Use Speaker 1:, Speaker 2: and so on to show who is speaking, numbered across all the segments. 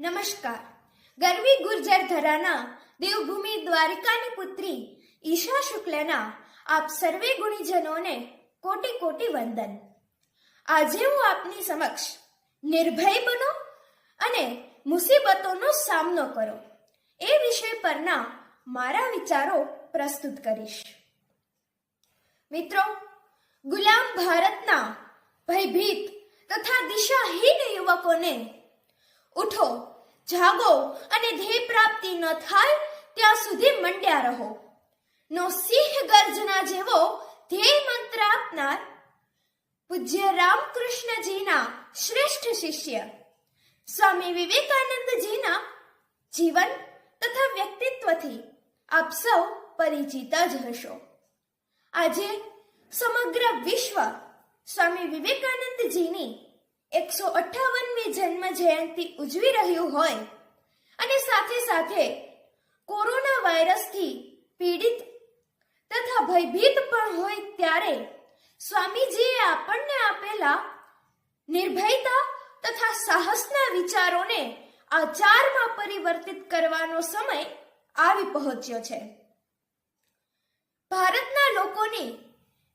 Speaker 1: નમસ્કાર. ગરવી ગુર્જર ધરાના દેવભૂમિ દ્વારિકાની પુત્રી ઈશા શુક્લના આપ સર્વે ગુણીજનોને કોટી કોટી વંદન. આજે હું આપની સમક્ષ નિર્ભય બનો અને મુસીબતોનો સામનો કરો એ વિષય પરના મારા વિચારો પ્રસ્તુત કરીશ. મિત્રો, ગુલામ ભારતના ભયભીત તથા દિશાહીન યુવકોને ઉઠો, જાગો અને ધ્યેય પ્રાપ્તિ ન થાય ત્યાં સુધી મંડ્યા રહો. નો સિંહ ગર્જના જેવો ધ્યેય મંત્ર આપનાર પૂજ્ય રામકૃષ્ણજીના શ્રેષ્ઠ શિષ્ય. સ્વામી વિવેકાનંદજીના જીવન તથા વ્યક્તિત્વથી આપ સૌ પરિચિત જ હશો. આજે સમગ્ર વિશ્વ સ્વામી વિવેકાનંદજીની એકસો અઠ્ઠાવનમી જન્મ જયંતિ ઉજવી રહ્યું હોય અને સાથે સાથે કોરોના વાયરસથી પીડિત તથા ભયભીત પણ હોય ત્યારે સ્વામીજીએ આપણને આપેલા નિર્ભયતા તથા સાહસના વિચારોને આચારમાં પરિવર્તિત કરવાનો સમય આવી પહોંચ્યો છે. ભારતના લોકોની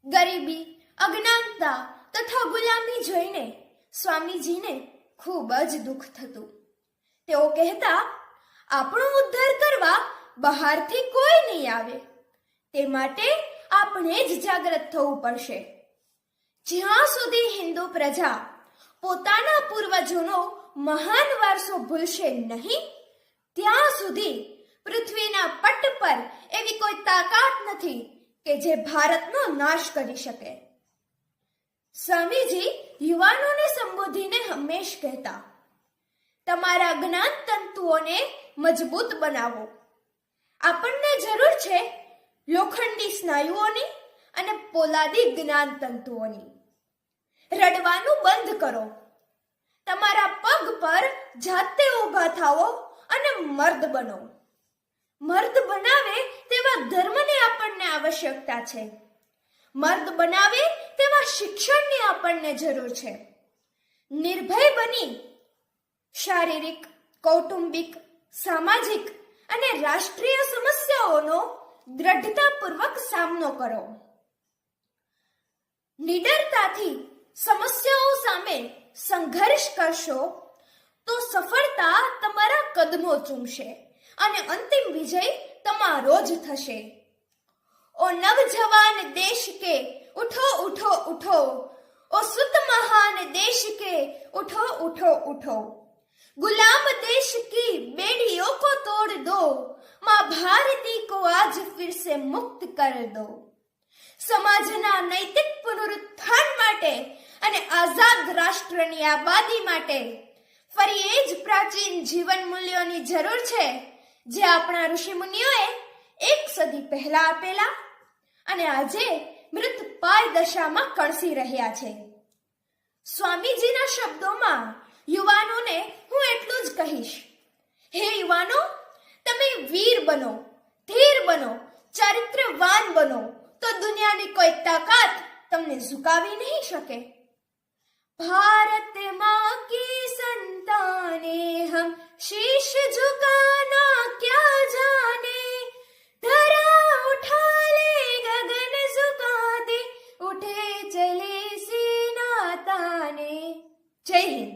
Speaker 1: ગરીબી, અજ્ઞાનતા તથા ગુલામી જોઈને સ્વામીજીને ખૂબ જ દુઃખ થતું. તેઓ કહેતા, આપણો ઉદ્ધાર કરવા બહારથી કોઈ નહીં આવે. તે માટે આપણે જ જાગૃત થવું પડશે. જ્યાં સુધી હિન્દુ પ્રજા પોતાના પૂર્વજોનો મહાન વારસો ભૂલશે નહીં, ત્યાં સુધી પૃથ્વીના પટ પર એવી કોઈ તાકાત નથી કે જે ભારતનો નાશ કરી શકે. સ્વામીજી યુવાનોને સંબોધીને હંમેશ કહેતા, તમારા જ્ઞાન તંતુઓને મજબૂત બનાવો. આપણને જરૂર છે લોખંડી સ્નાયુઓની અને પોલાદી જ્ઞાન તંતુઓની રડવાનું બંધ કરો. તમારા પગ પર જાતે ઊભા થાઓ અને મર્દ બનો. મર્દ બનાવે તેવા ધર્મને આપણને આવશ્યકતા છે. મર્દ બનાવે તેવા શિક્ષણની આપણને જરૂર છે. નિર્ભય બની શારીરિક, કૌટુંબિક, સામાજિક અને રાષ્ટ્રીય સમસ્યાઓનો દ્રઢતાપૂર્વક સામનો કરો. નિડરતાથી સમસ્યાઓ સામે સંઘર્ષ કરશો તો સફળતા તમારા કદમો ચૂમશે અને અંતિમ વિજય તમારો જ થશે. ઓ નવજવાન દેશ કે ઉઠો ઉઠો ઉઠો ઓ સુત મહાન દેશ કે ઉઠો ઉઠો ઉઠો गुलाम देश की बेड़ियों को तोड़ दो मां भारती को आज फिर से मुक्त कर दो સમાજના નૈતિક પુનરુત્થાન માટે અને આઝાદ રાષ્ટ્રની આબાદી માટે ફરી એ જ પ્રાચીન જીવન મૂલ્યોની જરૂર છે જે આપણા ઋષિમુનિઓએ એક સદી પહેલા આપેલા અને આજે મૃત પાય દશામાં કણસી રહ્યા છે. સ્વામીજીના શબ્દોમાં યુવાનોને હું એટલું જ કહીશ. હે યુવાનો, તમે વીર બનો, ધીર બનો ચરિત્રવાન બનો, તો દુનિયાની કોઈ તાકાત તમને ઝુકાવી નહીં શકે. ભારતમાં जय हिंद